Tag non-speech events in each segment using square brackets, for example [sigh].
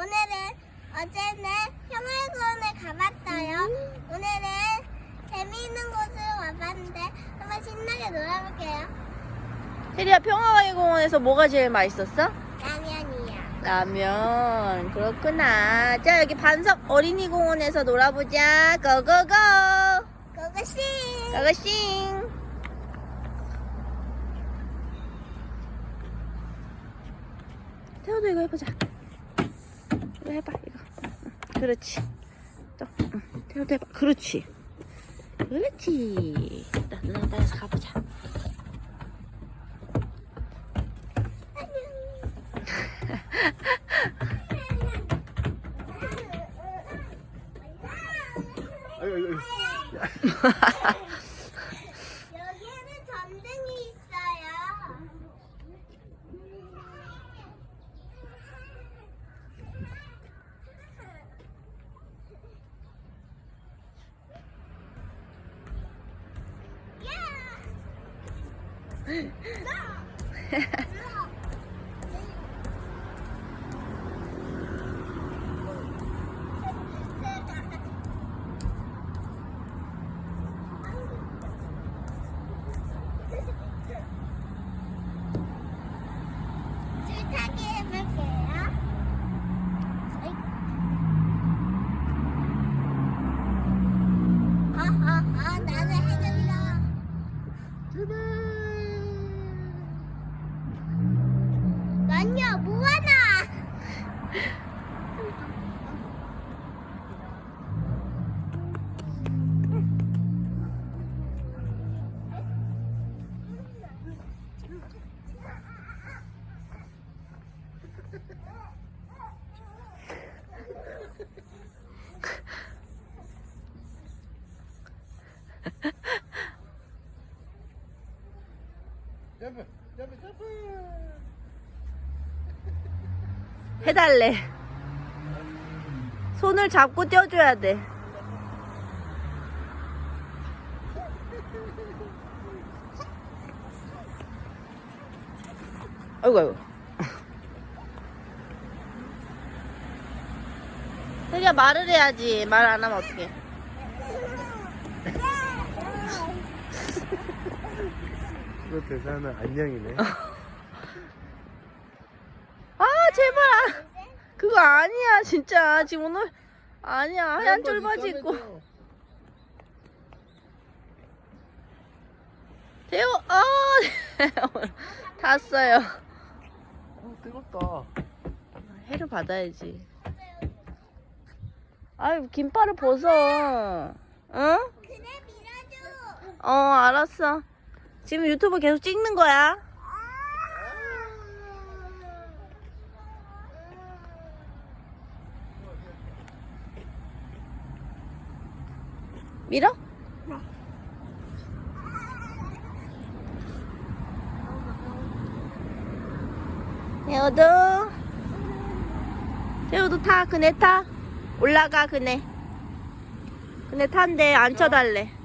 오늘은 어제는 평화공원에 가봤어요. 오늘은 재미있는 곳을 와봤는데 한번 신나게 놀아볼게요. 혜리야 평화의 공원에서 뭐가 제일 맛있었어? 라면이요. 라면 그렇구나 자 여기 반석 어린이 공원에서 놀아보자 고고고 그것이 고고싱 태호도 이거 해보자 이거 해봐 이거. 응, 그렇지. 또 응, 태호도 해봐. 그렇지. 그렇지. 나 누나 따라서 가보자. 아유, 아유, 아유. [laughs] 知道嘿 점프, 점프, 점프. 해달래. 손을 잡고 떼어줘야 돼. 아이고, 아이고. 혜리야 말을 해야지. 말 안 하면 어떡해. 이거 대사는 안녕이네. 아, 제발. 그거 아니야, 진짜. 지금 오늘. 아니야, 하얀 쫄바지 입고. 대호, 아, [laughs] 탔어요. 어, 뜨겁다. 해를 받아야지. 아유, 긴팔을 벗어. 응? 그래, 밀어줘. 어, 알았어. 지금 유튜브 계속 찍는 거야. 밀어? 태호도. 태호도 타. 그네 타. 올라가 그네. 그네 탄대 앉혀달래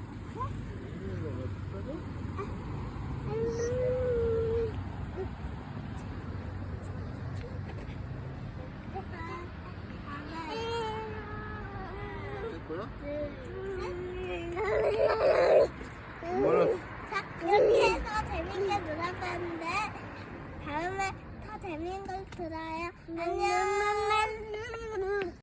뭐야? 뭐라? 자, 이렇게 해서 재밌게 놀아봤는데 다음에 더 재밌는 걸 들어요. 안녕.